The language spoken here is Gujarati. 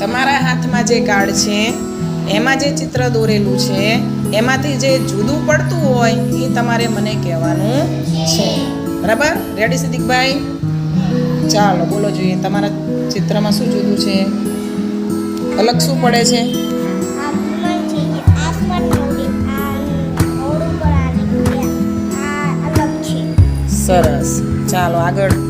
તમારા હાથમાં જે કાર્ડ છે એમાં જે ચિત્ર દોરેલું છે એમાંથી જે જુદું પડતું હોય એ તમારે મને કહેવાનું છે. બરાબર? રેડી સિદ્દીકભાઈ ચાલો બોલો જોઈએ તમારા ચિત્રમાં શું જુદું છે? અલગ શું પડે છે? સરસ. ચાલો એ